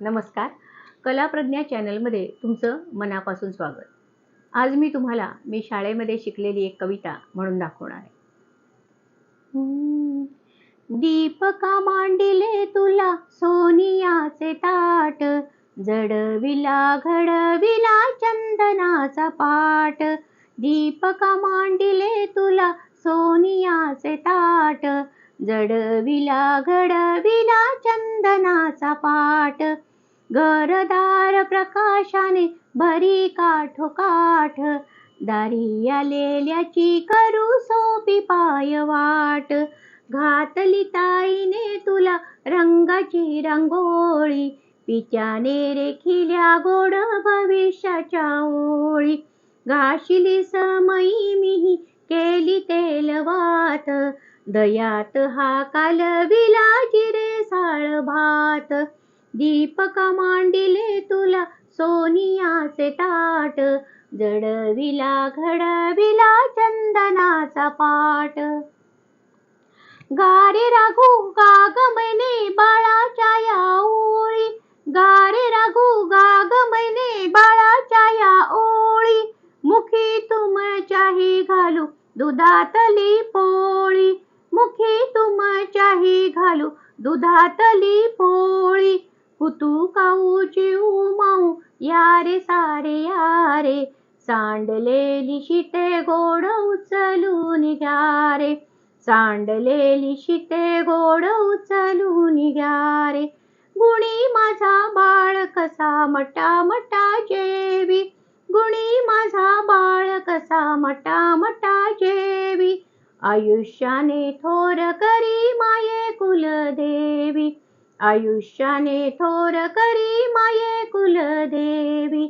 नमस्कार. कलाप्रज्ञा चॅनलमध्ये तुमचं मनापासून स्वागत. आज मी तुम्हाला मी शाळेमध्ये शिकलेली एक कविता म्हणून दाखवणार आहे. दीपका मांडिले तुला सोनियाचे ताट जडविला घडविला चंदनाचा पाठ दीपका मांडिले तुला सोनियाचे ताट जडविला घडविला चंदनाचा पाठ घरदार प्रकाशाने भरी काठोकाठ दारी आलेल्याची करू सोपी पाय वाट घातली ताईने तुला रंगाची रांगोळी पिच्याने रेखिल्या गोड भविष्याच्या ओळी. घाशिली समयी मिही केली तेलवात दयात हा कालविला रे साळ भात. दीपक मांडिले तुला सोनियाचे ताट जडविला घडविला चंदनाचा पाट. गारे राघू गागमने बाळाच्या या ओळी. गारे राघू गागमने बाळाच्या या ओळी. मुखी तुमच्याही घालू दुधातली पोळी. मुखी तुमच्याही घालू दुधातली पोळी. कुतू काऊची उमाऊ यारे सारे या यारे. सांडलेली शिते गोड उचलून घ्या रे. सांडलेली शिते गोड उचलून घ्या रे. गुणी माझा बाळ कसा मटा मटा जेवी. गुणी माझा बाळ कसा मटा मटा जेवी. आयुष्याने थोर करी माये कुलदेवी. आयुष्याने थोर करी माये कुलदेवी.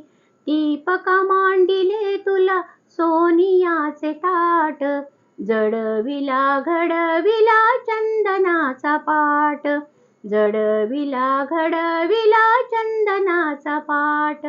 दीपक मांडिले तुला सोनियाचे ताट. जडविला घडविला चंदनाचा पाट. जडविला घडविला चंदनाचा पाट.